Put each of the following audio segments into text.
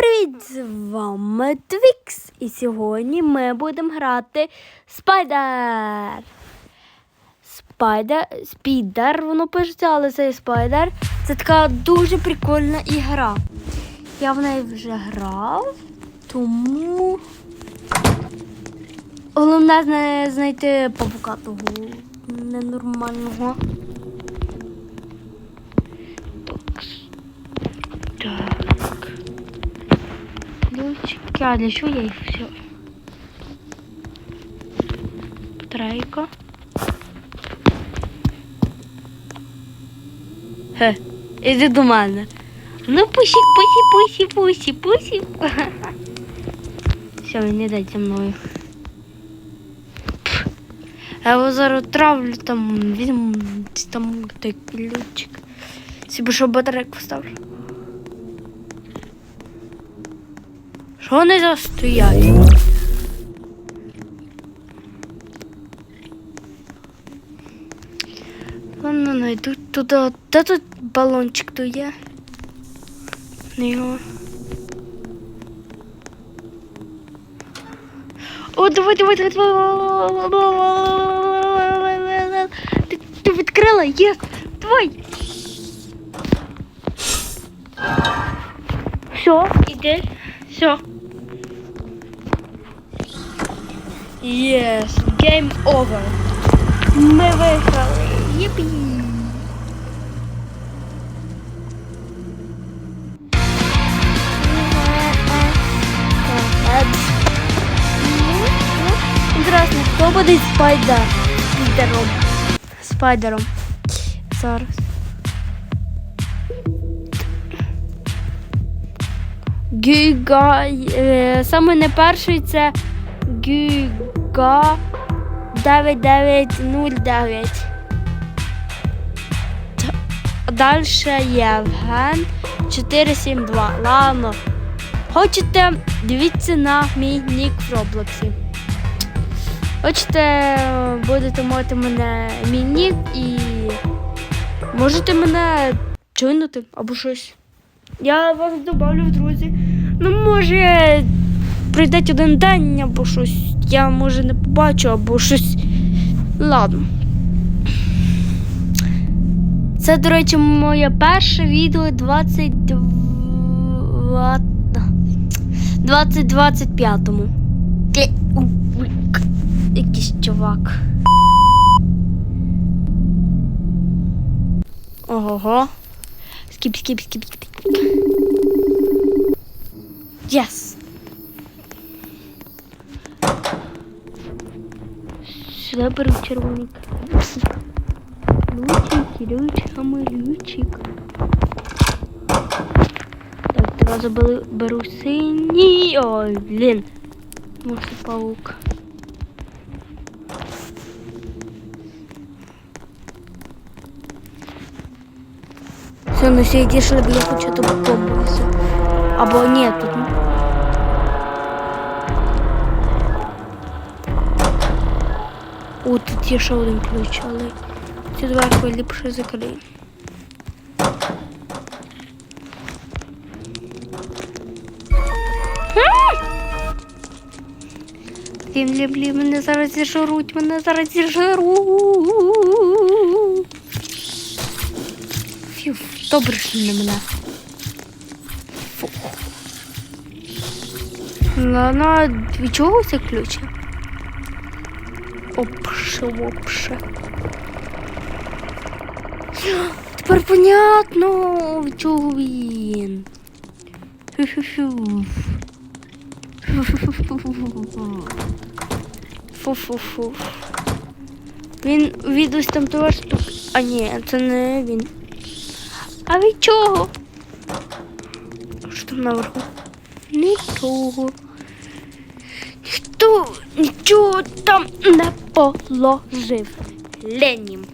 привіт! З вами Твікс. І сьогодні ми будемо грати Спайдер. Спайдер, Спідер, воно пишеться, але це Спайдер. Це така дуже прикольна ігра. Я в неї вже грав, тому головне зна- знайти павука того ненормального. Так. А для чого я їх все? Трейка. Хе, іди до мене. Ну пусі, пусі, пусі, пусі, пусі. Все, він не йде зі мною. Я його зараз травлю там, візьму там той ключик. Собі що батарейку поставлю. Що вони застояли? Ладно, найду туди. Де тут балончик то є? Не його. О, давай, давай, давай. Ти, відкрила? Є. Давай. Все, іди. Все. Yes, game over. Ми виграли. Єпі. Інтересно, хто буде спайдер? Спайдером. Спайдером. Зараз. Гіга. Е, саме не перший це Гіга 9909. Далі Євген 472. Ладно. Хочете, дивіться на мій нік в Роблоксі. Хочете, будете мати мене мій нік і можете мене чинути або щось. Я вас добавлю в друзі. Ну, може, прийде один день або щось. Я може не побачу, або щось. Ладно. Це, до речі, моє перше відео 22... 2025-му. Ти- у, уй, к- Якийсь чувак. Ого. Скіп, скіп, скіп, скіп. Yes. Сюди беру червоний ключик. Ключик, ключик, а мой ключик. Так, одразу беру, беру синій. Ой, блін. Може паук. Все, ну все, иди шли, я хочу то попомниться. Або ні, тут. О, тут є ще один ключ, але цю дверку ліпше закрию. Блін, блін, блін, мене зараз зіжруть, мене зараз зіжруть. Фью, добре, що не мене. Фу. Ладно, від чого це ключ? Опше, опше. Тепер понятно, чого він. Фу-фу-фу. Він від ось там того. А ні, це не він. А від чого? Що там наверху? Нічого. Нічого там не положив. Ленім.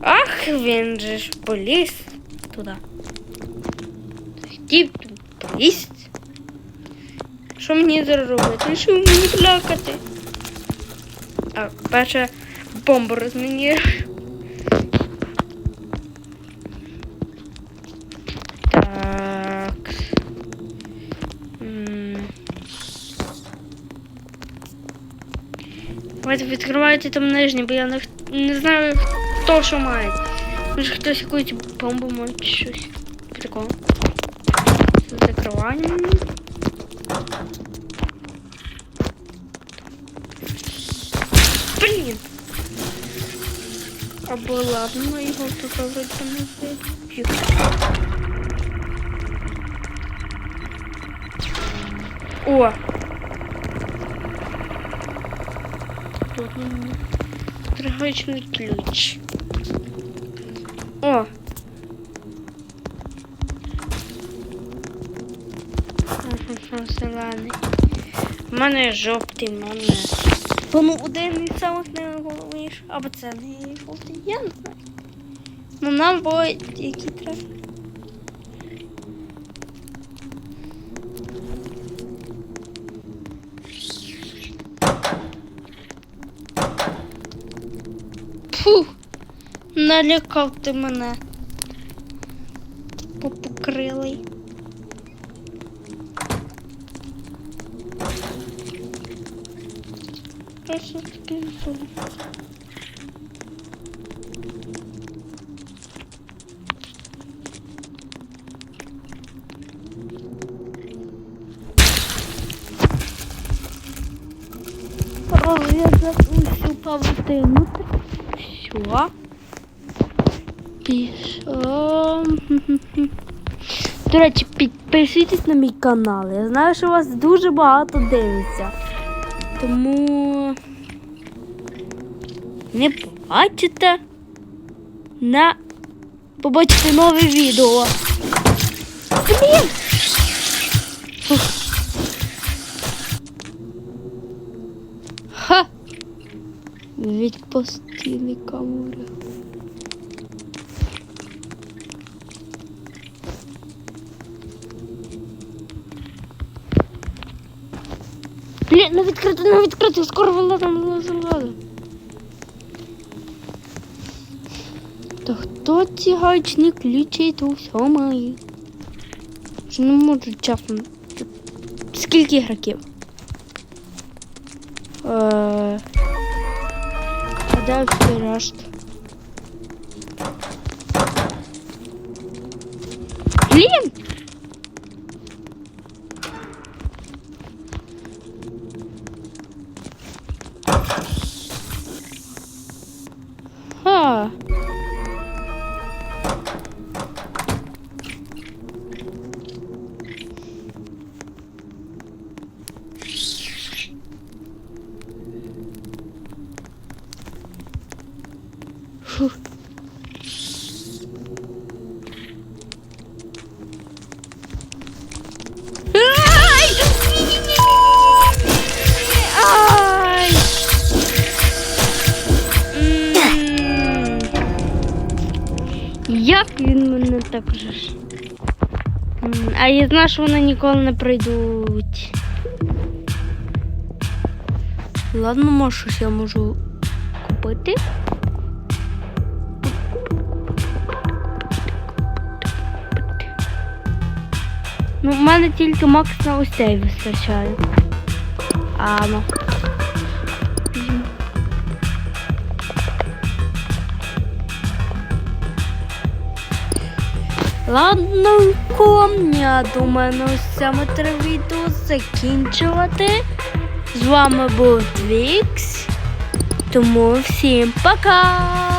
Ах, він же ж поліз туди. Хотів тут полізти. Що мені зараз робити? Що мені плакати? А, перше бомбу розмінірую. Давайте відкривайте там нижні, бо я не, не знаю, хто що має. Може хтось якусь бомбу має чи щось. Прикол. Закриваємо. Блін. Або ладно, його тут не. О! Тут ключ. О! У мене жовтий, мене. Ну, один із самих найголовніших. Або це не жовтий, я не знаю. Ну нам було які треба. Фух, налякав ти мене. Попокрилий. Просто таки зуб. Розв'язав усю павутину. Все. Пішов. До речі, підпишіться на мій канал. Я знаю, що вас дуже багато дивиться. Тому не побачите на побачите нове відео. Блін! Відпустили камеру. Блін, ну відкрито, ну відкрито, скоро вилазимо, вилазимо. Та хто ці гаечні ключі то все має? Що не можу чесно. Скільки ігроків? Е, А де всі? М. Як він мене так же ж? А я знаю, що вони ніколи не прийдуть. Ладно, може, щось я можу купити. Ну, в мене тільки макс на ось вистачає. А, ну. Ладненько, я думаю, на ось цьому треба відео закінчувати. З вами був Твікс. Тому всім пока!